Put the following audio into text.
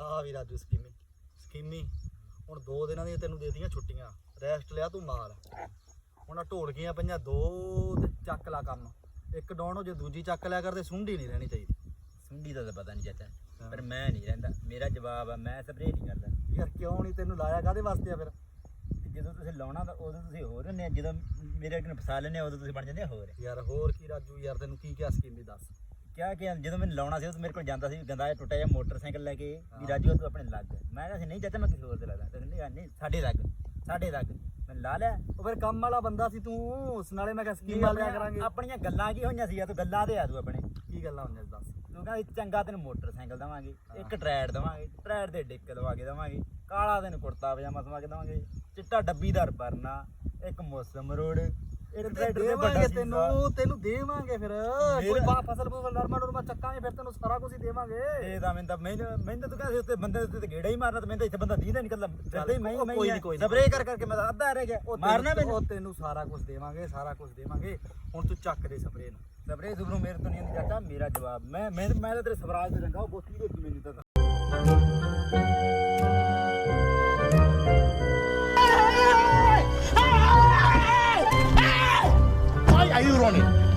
ਆ ਵੀ ਰਾਜੂ ਸਕੀਮੀ ਸਕੀਮੀ। ਹੁਣ ਦੋ ਦਿਨਾਂ ਦੀਆਂ ਤੈਨੂੰ ਦੇ ਦੇਤੀਆਂ ਛੁੱਟੀਆਂ ਰੈਸਟ ਲਿਆ ਤੂੰ ਮਾਰ ਹੁਣ ਆ ਢੋਲਕੀਆਂ ਪਈਆਂ, ਦੋ ਤੇ ਚੱਕ ਲਾ ਕੰਮ। ਇੱਕ ਡਾਉਣ ਜੇ ਦੂਜੀ ਚੱਕ ਲਿਆ ਕਰਦੇ ਸੁੰਡੀ ਨਹੀਂ ਰਹਿਣੀ ਚਾਹੀਦੀ। ਸੁੰਡੀ ਦਾ ਤਾਂ ਪਤਾ ਨਹੀਂ ਚਾਚਾ, ਪਰ ਮੈਂ ਨਹੀਂ ਰਹਿੰਦਾ। ਮੇਰਾ ਜਵਾਬ ਆ, ਮੈਂ ਸਪਰੇਅ ਨਹੀਂ ਕਰਦਾ। ਯਾਰ ਕਿਉਂ ਨਹੀਂ ਤੈਨੂੰ ਲਾਇਆ ਕਾਦੇ ਵਾਸਤੇ ਆ ਫਿਰ? ਜਦੋਂ ਤੁਸੀਂ ਲਾਉਣਾ ਤਾਂ ਉਦੋਂ ਤੁਸੀਂ ਹੋਰ ਹੁੰਦੇ ਆ, ਜਦੋਂ ਮੇਰੇ ਅੱਗੇ ਫਸਾ ਲੈਂਦੇ ਆ, ਉਦੋਂ ਤੁਸੀਂ ਬਣ ਜਾਂਦੇ ਹੋਰ। ਯਾਰ ਹੋਰ ਕੀ ਰਾਜੂ, ਯਾਰ ਤੈਨੂੰ ਕੀ ਕਿਹਾ ਸਕੀਮ ਸਕੀਮੀ ਦੱਸ। ਕਿਆ ਕਿ ਜਦੋਂ ਮੈਨੂੰ ਲਾਉਣਾ ਸੀ ਉਦੋਂ ਮੇਰੇ ਕੋਲ ਜਾਂਦਾ ਸੀ ਗੰਦਾ ਜਿਹਾ ਟੁੱਟਾ ਜਿਹਾ ਮੋਟਰਸਾਈਕਲ ਲੈ ਕੇ ਵੀ ਰਾਜੂ ਤੂੰ ਆਪਣੇ ਲੱਗ ਮੈਂ ਕਿਹਾ ਸੀ ਨਹੀਂ ਚਾਚਾ ਮੈਂ ਕਿਸੇ ਹੋਰ ਤੇ ਲੱਗਦਾ। ਤੇ ਕਹਿੰਦੇ ਨਹੀਂ ਸਾਡੇ ਲੱਗ ਸਾਡੇ ਲੱਗ। ਮੈਂ ਲਾ ਲਿਆ। ਉਹ ਫਿਰ ਕੰਮ ਵਾਲਾ ਬੰਦਾ ਸੀ ਤੂੰ ਉਸ ਨਾਲੇ ਮੈਂ ਕਿਹਾ ਸਕੀਮ ਵਾਲਿਆ ਕਰਾਂਗੇ? ਆਪਣੀਆਂ ਗੱਲਾਂ ਕੀ ਹੋਈਆਂ ਸੀ? ਯਾਰ ਤੂੰ ਗੱਲਾਂ ਤੇ ਆ ਤੂੰ ਆਪਣੇ। ਕੀ ਗੱਲਾਂ ਹੁੰਦੀਆਂ ਸੀ ਦੱਸ। ਤੂੰ ਕਹਿੰਦਾ ਚੰਗਾ ਤੈਨੂੰ ਮੋਟਰਸਾਈਕਲ ਦਵਾਂਗੇ ਇੱਕ ਟਰੈਡ ਦਵਾਂਗੇ ਟਰੈਡ ਦੇ ਡਿੱਕ ਦਵਾ ਕੇ ਦਵਾਂਗੇ ਕਾਲਾ ਤੈਨੂੰ ਕੁੜਤਾ ਪਜਾਮਾ ਦਵਾ ਕੇ ਦਵਾਂਗੇ ਚਿੱਟਾ ਡੱਬੀਦਾਰ ਪਰਨਾ ਇੱਕ ਮੌਸਮ ਰੋਡ ਇੱਕ ਟਰੈਕਟਰ ਦੇ ਵੱਡਾ ਦੇਵਾਂਗੇ ਸੀਸਾ। ਤੈਨੂੰ ਤੈਨੂੰ ਦੇਵਾਂਗੇ ਫਿਰ। ਕੋਈ ਮੇਰਾ- ਬਾ ਫਸਲ ਫੁਸਲ ਨਰਮਾ ਨੁਰਮਾ ਚੱਕਾਂਗੇ ਫਿਰ ਤੈਨੂੰ ਸਾਰਾ ਕੁਝ ਹੀ ਦੇਵਾਂਗੇ। ਇਹ ਤਾਂ ਮੈਨੂੰ ਤਾਂ ਮੈਨੂੰ ਮੈਨੂੰ ਤਾਂ ਤੂੰ ਕਹਿੰਦਾ ਸੀ ਉੱਤੇ ਬੰਦੇ ਦੇ ਉੱਤੇ ਗੇੜਾ ਹੀ ਮਾਰਨਾ ਤੇ ਮੈਨੂੰ ਤਾਂ ਇੱਥੇ ਬੰਦਾ ਦੀਦਾ ਨਿਕਲਦਾ ਚੱਲਦਾ ਹੀ ਮੈਂ ਉਹ ਮੈਂ ਕੋਈ ਨੀ, ਕੋਈ ਨੀ। ਸਪਰੇਅ ਕਰ ਕਰਕੇ ਮੈਂ ਤਾਂ ਅੱਧਾ ਰਹਿ ਗਿਆ। ਉਹ ਮਾਰਨਾ ਤੈਨੂੰ- ਮੈਨੂੰ? ਉਹ ਤੈਨੂੰ ਸਾਰਾ ਕੁਝ ਦੇਵਾਂਗੇ ਸਾਰਾ ਕੁਝ ਦੇਵਾਂਗੇ। ਹੁਣ ਤੂੰ ਚੱਕ ਦੇ ਨੂੰ। ਸੁਪਰੂ ਮੇਰੇ ਤੋਂ ਨਹੀਂ ਚਾਚਾ ਮੇਰਾ ਜਵਾਬ। ਮੈਂ ਮੈਂ ਤਾਂ ਤੇਰੇ ਸਵਰਾਜ ਤੇ ਚੰਗਾ ਉਹ ਬੋਤੀ ਦੇ ਮੈਨੂੰ ਤਾਂ। you on it.